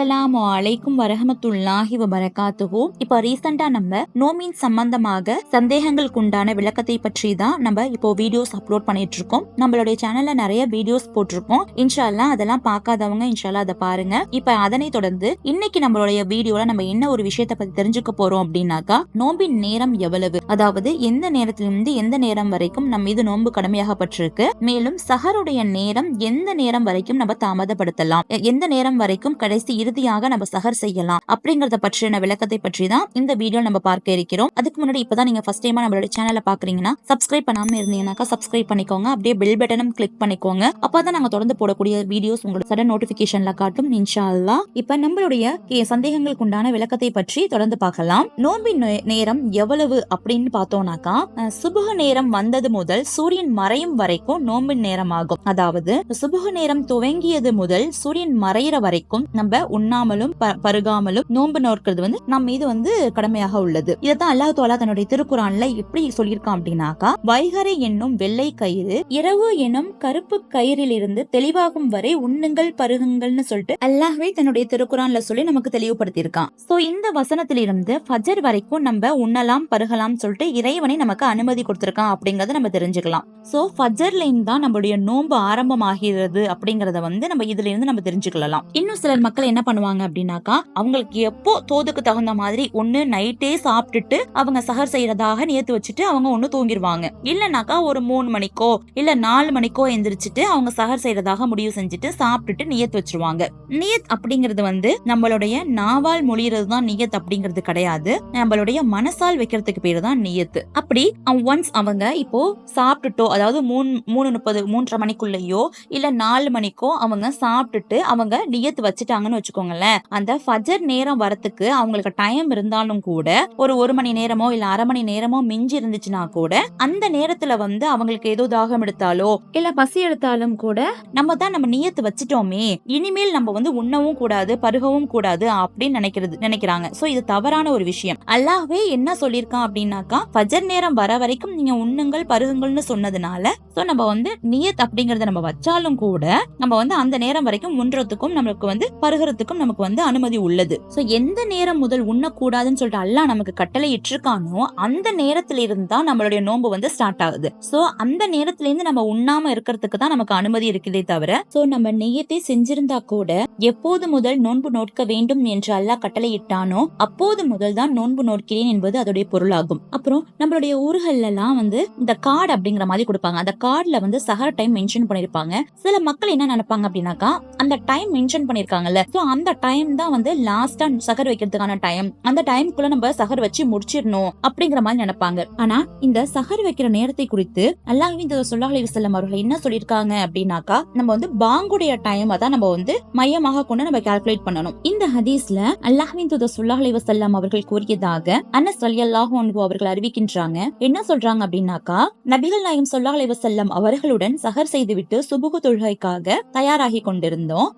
அஸ்ஸலாம் அலைக்கும் வரஹமத்துல்லாஹி வபரகாத்துஹு. இப்போ ரீசெண்டா நம்ம நோமின் சம்பந்தமாக சந்தேகங்களுக்கு உண்டான விளக்கத்தை பற்றி தான் நம்ம இப்போ வீடியோஸ் அப்லோட் பண்ணிட்டு இருக்கோம் நம்மளுடைய சேனல்ல நிறைய வீடியோஸ் போட்டிருக்கோம். இன்ஷால்லா அதெல்லாம் பார்க்காதவங்க இன்ஷால்லா அதை பாருங்க. இப்ப அதனை தொடர்ந்து இன்னைக்கு நம்மளுடைய வீடியோல நம்ம என்ன ஒரு விஷயத்தை பத்தி தெரிஞ்சுக்க போறோம் அப்படின்னாக்கா நோம்பின் நேரம் எவ்வளவு? அதாவது எந்த நேரத்திலிருந்து எந்த நேரம் வரைக்கும் நம்ம மீது நோன்பு கடமையாகப்பட்டிருக்கு? மேலும் சஹருடைய நேரம் எந்த நேரம் வரைக்கும் நம்ம தாமதப்படுத்தலாம்? எந்த நேரம் வரைக்கும் கடைசி இறுதியாக நம்ம சஹர் செய்யலாம் அப்படிங்கறத பற்றின விளக்கத்தை பற்றி தான் இந்த வீடியோ நம்ம பார்க்க இருக்கிறோம். அதுக்கு முன்னாடி இப்பதான் நீங்க ஃபர்ஸ்ட் டைமா நம்மளோட சேனலை பாக்குறீங்கன்னா சப்ஸ்கிரைப் பண்ணாம இருந்தீங்கன்னாக்கா சப்ஸ்கிரைப் பண்ணிக்கோங்க. அப்படியே பெல் பட்டனும் கிளிக் பண்ணிக்கோங்க. அப்பதான் நாங்க தொடர்ந்து போடக்கூடிய வீடியோஸ் உங்களுக்கு சடன் நோட்டிபிகேஷன்ல காட்டும் இன்ஷா இப்ப நம்மளுடைய சந்தேகங்களுக்கு உண்டான விளக்கத்தை பற்றி தொடர்ந்து பார்க்கலாம். நோன்பின் நே- நேரம் எவ்வளவு அப்படின்னு பார்த்தோம்னாக்கா சுபக சுபுக நேரம் வந்தது முதல் சூரியன் மறையும் வரைக்கும் நோன்பின் நேரம் ஆகும். அதாவது சுபுக நேரம் துவங்கியது முதல் சூரியன் மறையிற வரைக்கும் நம்ம உண்ணாமலும் ப- பருகாமலும் நோன்பு நோக்கிறது வந்து நம்ம மீது வந்து கடமையாக உள்ளது. இதைத்தான் அல்லாஹ் தோலா தன்னுடைய திருக்குறான்ல எப்படி சொல்லியிருக்கான் அப்படின்னாக்கா வைகரை என்னும் வெள்ளை கயிறு இரவு எனும் கருப்பு கயிறில் இருந்து தெளிவாகும் வரை உண்ணுங்கள் பருகுங்கள்னு சொல்லிட்டு அல்லாஹ்வே தன்னுடைய திருக்குறான்ல சொல்லி நமக்கு தெளிவுபடுத்தியிருக்கான். சோ இந்த வசனத்திலிருந்து ஃபஜர் வரைக்கும் நம்ம உண்ணலாம் பருகலாம் சொல்லிட்டு இறைவனை நமக்கு அனுமதி கொடுத்திருக்கான் அப்படிங்கறத நம்ம தெரிஞ்சுக்கலாம். சோ ஃபஜர்ல இருந்து தான் நம்மளுடைய நோன்பு ஆரம்பமாகிறது அப்படிங்கறத வந்து நம்ம இதுல இருந்து நம்ம தெரிஞ்சுக்கலாம் இன்னும் சிலர் மக்கள் என்ன என்ன பண்ணுவாங்க அப்படின்னாக்கா அவங்களுக்கு எப்போ தோதுக்கு தகுந்த மாதிரி ஒண்ணு நைட்டே சாப்பிட்டுட்டு அவங்க சஹர் செய்யறதாக நியத்து வச்சுட்டு அவங்க ஒண்ணு தூங்கிடுவாங்க இல்லைனாக்கா ஒரு மூணு மணிக்கோ இல்ல நாலு மணிக்கோ எந்திரிச்சிட்டு அவங்க சஹர் செய்யறதாக முடிவு செஞ்சுட்டு சாப்பிட்டுட்டு நியத்து வச்சிருவாங்க. நியத் அப்படிங்கிறது வந்து நம்மளுடைய நாவால் மொழியிறது தான் நியத் அப்படிங்கிறது கிடையாது. நம்மளுடைய மனசால் வைக்கிறதுக்கு பேரு தான் நியத்து. அப்படி ஒன்ஸ் அவங்க இப்போ சாப்பிட்டுட்டோ அதாவது மூணு மூணு முப்பது மூன்றரை மணிக்குள்ளேயோ இல்ல நாலு மணிக்கோ அவங்க சாப்பிட்டுட்டு அவங்க நியத்து வச்சுட்டாங்கன்னு வச்சுக்கோங்களேன். அந்த ஃபஜர் நேரம் வரத்துக்கு அவங்களுக்கு டைம் இருந்தாலும் கூட ஒரு ஒரு மணி நேரமோ இல்ல அரை மணி நேரமோ மிஞ்சி இருந்துச்சுன்னா கூட அந்த நேரத்துல வந்து அவங்களுக்கு ஏதோ தாகம் எடுத்தாலோ இல்ல பசி எடுத்தாலும் கூட நம்ம தான் நம்ம நியத்து வச்சுட்டோமே இனிமேல் நம்ம வந்து உண்ணவும் கூடாது பருகவும் கூடாது அப்படின்னு நினைக்கிறது நினைக்கிறாங்க. சோ இது தவறான ஒரு விஷயம். அல்லாஹ்வே என்ன சொல்லியிருக்கான் அப்படின்னாக்கா ஃபஜர் நேரம் வர வரைக்கும் நீங்க உண்ணுங்கள் பருகுங்கள்னு சொன்னதுனால சோ நம்ம வந்து நியத் அப்படிங்கறத நம்ம வச்சாலும் கூட நம்ம வந்து அந்த நேரம் வரைக்கும் உண்றதுக்கும் நமக்கு வந்து பருகிறதுக்கும் நமக்கு வந்து அனுமதி உள்ளது. சோ எந்த நேரம் முதல் உண்ணக்கூடாதுன்னு சொல்லிட்டு அல்லாஹ் நமக்கு கட்டளை இட்டிருக்கானோ அந்த நேரத்துல இருந்து தான் நம்மளுடைய நோன்பு வந்து ஸ்டார்ட் ஆகுது. சோ அந்த நேரத்துல இருந்து நம்ம உண்ணாம இருக்கிறதுக்கு தான் நமக்கு அனுமதி இருக்குதே தவிர சோ நம்ம நெய்யத்தை செஞ்சிருந்தா கூட எப்போது முதல் நோன்பு நோட்க வேண்டும் என்று அல்லாஹ் கட்டளை இட்டானோ அப்போது முதல் தான் நோன்பு நோட்கிறேன் என்பது அதோடைய பொருளாகும். அப்புறம் நம்மளுடைய ஊர்கள்ல எல்லாம் வந்து இந்த கார்டு அப்படிங்கிற மாதிரி கொடுப்பாங்க. அந்த கார்டில் வந்து சஹர் டைம் மென்ஷன் பண்ணியிருப்பாங்க சில மக்கள் என்ன நினைப்பாங்க அப்படின்னாக்கா அந்த டைம் மென்ஷன் பண்ணிருக்காங்கல்ல. ஸோ அந்த டைம் தான் வந்து லாஸ்டா சஹர் வைக்கிறதுக்கான டைம் அந்த டைம்குள்ள நம்ம சஹர் வச்சு முடிச்சிடணும் அப்படிங்கிற மாதிரி நினைப்பாங்க. ஆனா இந்த சஹர் வைக்கிற நேரத்தை குறித்து அல்லாஹ்வின் இந்த சொல்லாஹ் அலைஹி அவர்கள் என்ன சொல்லியிருக்காங்க அப்படின்னாக்கா நம்ம வந்து பாங்குடைய டைம் தான் நம்ம வந்து மையமாக கொண்டு நம்ம கால்குலேட் பண்ணணும். இந்த ஹதீஸ்ல அல்லாஹ்வின் தூதர் சுல்லாஹலி வசல்லாம் அவர்கள் கூறியதாக அனஸ் அலி அல்லாஹு அவர்கள் அறிவிக்கின்றாங்க. என்ன சொல்றாங்க அப்படின்னாக்கா நபிகள் நாயம் சொல்லாஹ் அலைஹி வஸல்லம் அவர்களுடன் சகர் செய்துவிட்டு சுபுகு தொழுகைக்காக தயாராகி கொண்டிருந்தோம்.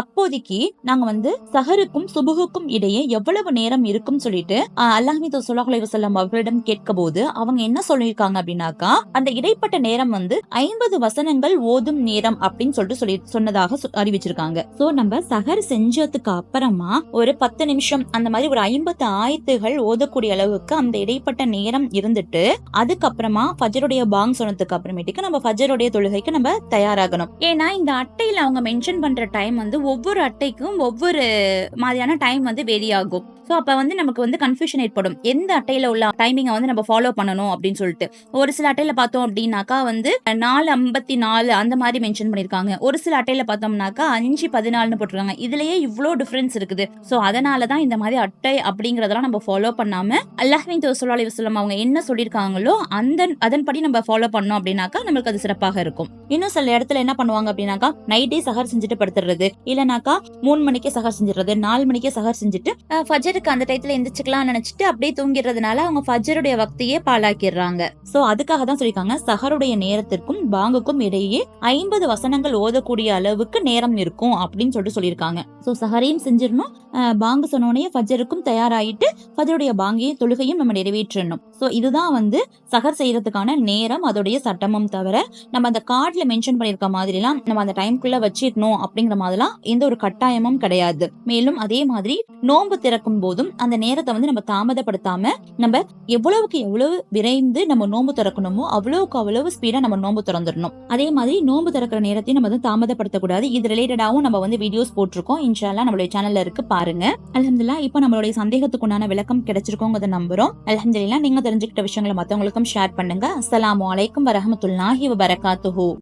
அப்போதைக்கு நாங்க வந்து சஹருக்கும் சுபுகுக்கும் இடையே எவ்வளவு நேரம் இருக்கும் சொல்லிட்டு ஆஹ் அல்லாஹ்வின் வசல்லம் அவர்களிடம் கேட்க போது அவங்க என்ன சொல்லியிருக்காங்க அப்படின்னாக்கா அந்த இடைப்பட்ட நேரம் வந்து ஐம்பது வசனங்கள் ஓதும் நேரம் அப்படின்னு சொல்லிட்டு சொல்லி சொன்னதாக அறிவிச்சிருக்காங்க. சோ நம்ம சஹர் செஞ்சதுக்கு அப்புறமா ஒரு பத்து நிமிஷம் அந்த மாதிரி ஒரு ஐம்பத்து ஆயத்துகள் ஓதக்கூடிய அளவுக்கு அந்த இடைப்பட்ட நேரம் இருந்துட்டு அதுக்கப்புறமா ஃபஜருடைய பாங் சொன்னதுக்கு அப்புறமேட்டுக்கு நம்ம ஃபஜருடைய தொழுகைக்கு நம்ம தயாராகணும். ஏன்னா இந்த அட்டையில அவங்க மென்ஷன் பண்ற டைம் வந்து ஒவ்வொரு அட்டைக்கும் ஒவ்வொரு மாதிரியான டைம் வந்து வேரி ஆகும் ஸோ அப்போ வந்து நமக்கு வந்து கன்ஃபியூஷன் ஏற்படும். எந்த அட்டையில உள்ள டைமிங்கை வந்து நம்ம ஃபாலோ பண்ணணும் அப்படின்னு சொல்லிட்டு. ஒரு சில அட்டையில பார்த்தோம் அப்படின்னாக்கா வந்து நாலு ஐம்பத்தி நாலு அந்த மாதிரி மென்ஷன் பண்ணியிருக்காங்க ஒரு சில அட்டையில பார்த்தோம்னாக்கா அஞ்சு பதினாலுன்னு போட்டிருக்காங்க. இதுலயே இவ்வளோ டிஃபரன்ஸ் இருக்குது. ஸோ அதனால தான் இந்த மாதிரி அட்டை அப்படிங்கிறதெல்லாம் நம்ம ஃபாலோ பண்ணாம அல்லாஹின் சொல்லி வசலம் அவங்க என்ன சொல்லியிருக்காங்களோ அந்த அதன்படி நம்ம ஃபாலோ பண்ணோம் அப்படின்னாக்கா நம்மளுக்கு அது சிறப்பாக இருக்கும். இன்னும் சில இடத்துல என்ன பண்ணுவாங்க அப்படின்னாக்கா நைட்டே சகர் செஞ்சுட்டு படுத்துறது. இல்லைனாக்கா மூணு மணிக்கே சகர் செஞ்சிடுறது நாலு மணிக்கே சகர் செஞ்சுட்டு அஹ், ஃபஜருக்கு அந்த டயத்துல எந்திரிச்சுக்கலாம் நினைச்சிட்டு அப்படியே தூங்கிடுறதுனால அவங்க ஃபஜருடைய வக்தியே பாழாக்கிடுறாங்க. சோ அதுக்காக தான் சொல்லியிருக்காங்க சஹருடைய நேரத்திற்கும் பாங்குக்கும் இடையே ஐம்பது வசனங்கள் ஓதக்கூடிய அளவுக்கு நேரம் இருக்கும் அப்படின்னு சொல்லிட்டு சொல்லியிருக்காங்க. சோ சஹரையும் செஞ்சிடணும் பாங்கு சொன்னோடனே ஃபஜருக்கும் தயாராயிட்டு ஃபஜருடைய பாங்கையும் தொழுகையும் நம்ம நிறைவேற்றணும். ஸோ இதுதான் வந்து சகர் செய்யறதுக்கான நேரம் அதோடைய சட்டமும் தவிர நம்ம அந்த கார்டில் மென்ஷன் பண்ணியிருக்க மாதிரிலாம் நம்ம அந்த டைம்குள்ள வச்சிடணும் அப்படிங்கிற மாதிரிலாம் எந்த ஒரு கட்டாயமும் கிடையாது. மேலும் அதே மாதிரி நோன்பு திறக்கும் போதும் அந்த நேரத்தை வந்து நம்ம தாமதப்படுத்தாம நம்ம எவ்வளவுக்கு எவ்வளவு விரைந்து நம்ம நோன்பு திறக்கணுமோ அவ்வளவுக்கு அவ்வளவு ஸ்பீடா நம்ம நோன்பு திறந்துடணும். அதே மாதிரி நோன்பு திறக்கிற நேரத்தையும் நம்ம வந்து தாமதப்படுத்தக்கூடாது. இது ரிலேட்டடாகவும் நம்ம வந்து வீடியோஸ் போட்டிருக்கோம். இன்ஷால்லாம் நம்மளுடைய சேனல்ல இருக்கு பாருங்க. அலமதுல்லா இப்போ நம்மளுடைய சந்தேகத்துக்கு உண்டான விளக்கம் கிடைச்சிருக்கோங்கிறத நம்புறோம். அலமதுல்லா நீங்க தெரிஞ்சுக்கிட்ட விஷயங்களை மத்தவங்களுக்கும் ஷேர் பண்ணுங்க. அஸ்லாம் வலைக்கம் வரமத்துல்லாஹி வபரகாத்துஹு.